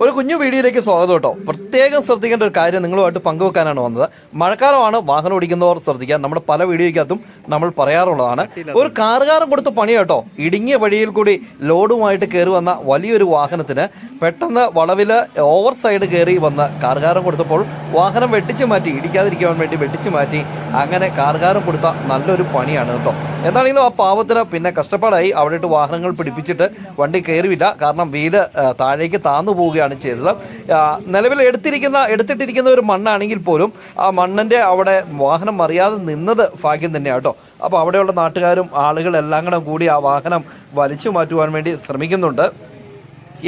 ഒരു കുഞ്ഞു വീഡിയോയിലേക്ക് സ്വാഗതം കേട്ടോ. പ്രത്യേകം ശ്രദ്ധിക്കേണ്ട ഒരു കാര്യം നിങ്ങളുമായിട്ട് പങ്കുവെക്കാനാണ് വന്നത്. മഴക്കാലമാണ് വാഹനം ഓടിക്കുന്നവർ ശ്രദ്ധിക്കാൻ നമ്മുടെ പല വീഡിയോയ്ക്കകത്തും നമ്മൾ പറയാറുള്ളതാണ്. ഒരു കാറുകാരൻ കൊടുത്ത പണി കേട്ടോ. ഇടുങ്ങിയ വഴിയിൽ കൂടി ലോഡുമായിട്ട് കയറി വന്ന വലിയൊരു വാഹനത്തിന് പെട്ടെന്ന് വളവിൽ ഓവർ സൈഡ് കയറി വന്ന കാറുകാരൻ കൊടുത്തപ്പോൾ വാഹനം വെട്ടിച്ചു മാറ്റി ഇടിക്കാതിരിക്കാൻ വേണ്ടി വെട്ടിച്ചു മാറ്റി. അങ്ങനെ കാറുകാരൻ കൊടുത്ത നല്ലൊരു പണിയാണ് കേട്ടോ. എന്താണെങ്കിലും ആ പാവത്തിന് പിന്നെ കഷ്ടപ്പാടായി അവിടെയിട്ട് വാഹനങ്ങൾ പിടിപ്പിച്ചിട്ട് വണ്ടി കയറിയില്ല കാരണം വീൽ താഴേക്ക് താന്നു പോവുകയാണ് ചെയ്തത്. നിലവിൽ എടുത്തിരിക്കുന്ന എടുത്തിട്ടിരിക്കുന്ന ഒരു മണ്ണാണെങ്കിൽ പോലും ആ മണ്ണിന്റെ അവിടെ വാഹനം മറിയാതെ നിന്നത് ഭാഗ്യം തന്നെയാണ് കേട്ടോ. അപ്പോൾ അവിടെയുള്ള നാട്ടുകാരും ആളുകളെല്ലാം കൂടെ കൂടി ആ വാഹനം വലിച്ചു മാറ്റുവാൻ വേണ്ടി ശ്രമിക്കുന്നുണ്ട്.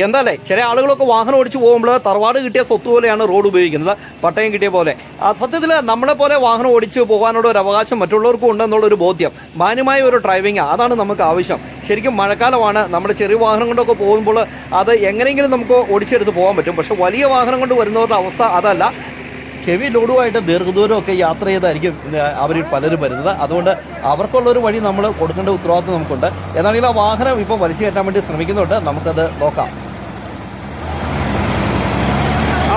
എന്താല്ലേ ചില ആളുകളൊക്കെ വാഹനം ഓടിച്ചു പോകുമ്പോൾ തറവാട് കിട്ടിയ സ്വത്ത് പോലെയാണ് റോഡ് ഉപയോഗിക്കുന്നത് പട്ടയം കിട്ടിയ പോലെ. സത്യത്തിൽ നമ്മളെ പോലെ വാഹനം ഓടിച്ചു പോകാനുള്ള ഒരു അവകാശം മറ്റുള്ളവർക്കും ഉണ്ടെന്നുള്ളൊരു ബോധ്യം മാന്യമായ ഒരു ഡ്രൈവിംഗ് അതാണ് നമുക്ക് ആവശ്യം. ശരിക്കും മഴക്കാലമാണ് നമ്മുടെ ചെറിയ വാഹനം കൊണ്ടൊക്കെ പോകുമ്പോൾ അത് എങ്ങനെയെങ്കിലും നമുക്ക് ഓടിച്ചെടുത്ത് പോകാൻ പറ്റും. പക്ഷെ വലിയ വാഹനം കൊണ്ട് വരുന്നവരുടെ അവസ്ഥ അതല്ല. ഹെവി ലോഡുമായിട്ട് ദീർഘദൂരമൊക്കെ യാത്ര ചെയ്തായിരിക്കും അവർ പലരും വരുന്നത്. അതുകൊണ്ട് അവർക്കുള്ളൊരു വഴി നമ്മൾ കൊടുക്കേണ്ട ഉത്തരവാദിത്വം നമുക്കുണ്ട്. എന്നാണെങ്കിൽ ആ വാഹനം ഇപ്പോൾ വലിച്ചു കയറ്റാൻ വേണ്ടി ശ്രമിക്കുന്നുണ്ട്. നമുക്കത് നോക്കാം ആ